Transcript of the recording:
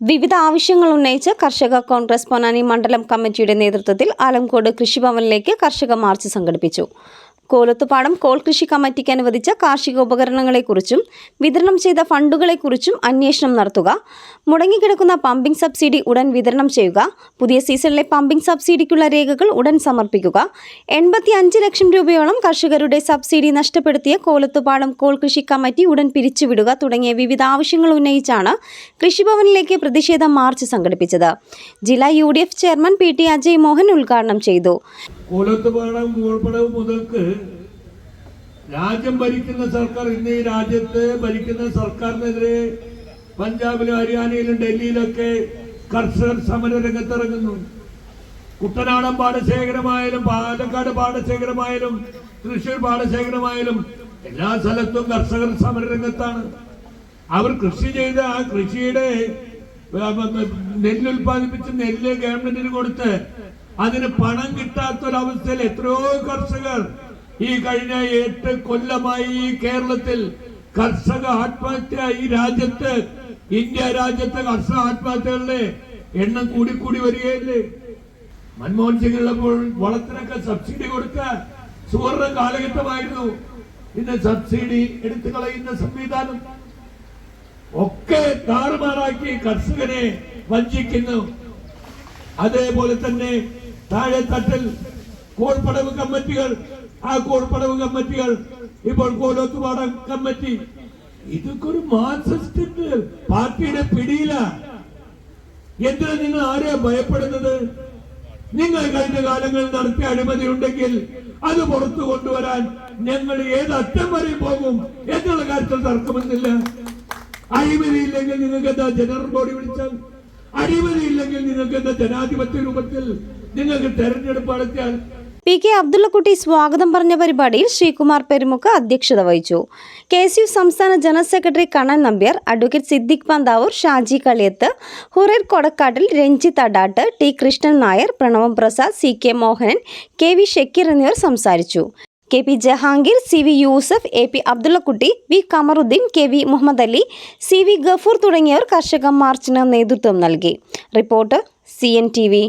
വിവിധ ആവശ്യങ്ങൾ ഉന്നയിച്ച് കർഷക കോൺഗ്രസ് പൊന്നാനി മണ്ഡലം കമ്മിറ്റിയുടെ നേതൃത്വത്തിൽ ആലംകോട് കൃഷിഭവനിലേക്ക് കർഷക മാർച്ച് സംഘടിപ്പിച്ചു. കോലത്തുപാടം കോൾ കൃഷി കമ്മിറ്റിക്ക് അനുവദിച്ച കാർഷിക ഉപകരണങ്ങളെക്കുറിച്ചും വിതരണം ചെയ്ത ഫണ്ടുകളെക്കുറിച്ചും അന്വേഷണം നടത്തുക. മുടങ്ങിക്കിടക്കുന്ന പമ്പിംഗ് സബ്സിഡി ഉടൻ വിതരണം ചെയ്യുക. പുതിയ സീസണിലെ പമ്പിംഗ് സബ്സിഡിക്കുള്ള രേഖകൾ ഉടൻ സമർപ്പിക്കുക. എൺപത്തി അഞ്ച് ലക്ഷം രൂപയോളം കർഷകരുടെ സബ്സിഡി നഷ്ടപ്പെടുത്തിയ കോലത്തുപാടം കോൾ കൃഷി കമ്മിറ്റി ഉടൻ പിരിച്ചുവിടുക തുടങ്ങിയ വിവിധ ആവശ്യങ്ങൾ ഉന്നയിച്ചാണ് കൃഷിഭവനിലേക്ക് പ്രതിഷേധ മാർച്ച് സംഘടിപ്പിച്ചത്. ജില്ലാ U chairman P T Ajay Mohan ഉദ്ഘാടനം ചെയ്തു. കൂലത്തുപാടം കൂൾപ്പടവ് മുതൽക്ക് രാജ്യം ഭരിക്കുന്ന സർക്കാർ ഇന്ന് ഈ രാജ്യത്ത് ഭരിക്കുന്ന സർക്കാരിനെതിരെ പഞ്ചാബിലും ഹരിയാനയിലും ഡൽഹിയിലൊക്കെ കർഷകർ സമര രംഗത്തിറങ്ങുന്നു കുട്ടനാടൻ പാടശേഖരമായാലും പാലക്കാട് പാടശേഖരമായാലും തൃശ്ശൂർ പാടശേഖരമായാലും എല്ലാ സ്ഥലത്തും കർഷകർ സമര രംഗത്താണ് അവർ കൃഷി ചെയ്ത ആ കൃഷിയുടെ നെല്ല് ഉൽപ്പാദിപ്പിച്ച് നെല്ല് ഗവൺമെന്റിന് കൊടുത്ത് അതിന് പണം കിട്ടാത്തൊരവസ്ഥയിൽ എത്രയോ കർഷകർ ഈ കഴിഞ്ഞ എട്ട് കൊല്ലമായി ഈ കേരളത്തിൽ കർഷക ആത്മഹത്യ ഈ രാജ്യത്ത് ഇന്ത്യ രാജ്യത്തെ കർഷക ആത്മഹത്യകളുടെ എണ്ണം കൂടി കൂടി വരികയല്ലേ? മൻമോഹൻ സിംഗ് ഉള്ളപ്പോൾ വളത്തിനൊക്കെ സബ്സിഡി കൊടുക്ക സുവർണ കാലഘട്ടമായിരുന്നു. ഇന്ന് സബ്സിഡി എടുത്തു കളയുന്ന സംവിധാനം. ഒക്കെ താറുമാറാക്കി കർഷകനെ വഞ്ചിക്കുന്നു. അതേപോലെ തന്നെ താഴെ തട്ടിൽ കോൾപ്പടവ് കമ്മിറ്റികൾ ആ കോൾപ്പടവ് കമ്മിറ്റികൾ ഇപ്പോൾ കോലോത്തുപാട കമ്മിറ്റി. ഇതൊക്കെ ഒരു മാർക്സിസ്റ്റ് പാർട്ടിയുടെ പിടിയില. എന്തിനാ നിങ്ങൾ ആരെയാ ഭയപ്പെടുന്നത്? നിങ്ങൾ കഴിഞ്ഞ കാലങ്ങളിൽ നടത്തിയ അഴിമതി ഉണ്ടെങ്കിൽ അത് പുറത്തു കൊണ്ടുവരാൻ ഞങ്ങൾ ഏത് അറ്റം വരെ പോകും എന്നുള്ള കാര്യത്തിൽ തർക്കമെന്നില്ല അഴിമതി ഇല്ലെങ്കിൽ നിങ്ങൾക്ക് എന്താ ജനറൽ ബോഡി വിളിച്ചാൽ അഴിമതി ഇല്ലെങ്കിൽ നിങ്ങൾക്ക് എന്താ ജനാധിപത്യ രൂപത്തിൽ നിങ്ങൾക്ക് തെരഞ്ഞെടുപ്പ് നടത്തിയാൽ? പി കെ അബ്ദുള്ളക്കുട്ടി സ്വാഗതം പറഞ്ഞ പരിപാടിയിൽ ശ്രീകുമാർ പെരുമുക്ക് അധ്യക്ഷത വഹിച്ചു. കെ എസ് യു സംസ്ഥാന general secretary Kannan Nambiar advocate Siddique Panthavoor Shaji Kaliyath Hurair Kodakkattil Ranjith Adatt T Krishnan Nair Pranavam Prasad C K Mohanan K V Shakeer എന്നിവർ സംസാരിച്ചു. K P Jahangir C V Yusuf A P Abdullakutty V Kamaruddin K V Muhammad Ali C V Gafoor തുടങ്ങിയവർ കർഷക മാർച്ചിന് നേതൃത്വം നൽകി. Report C N T V.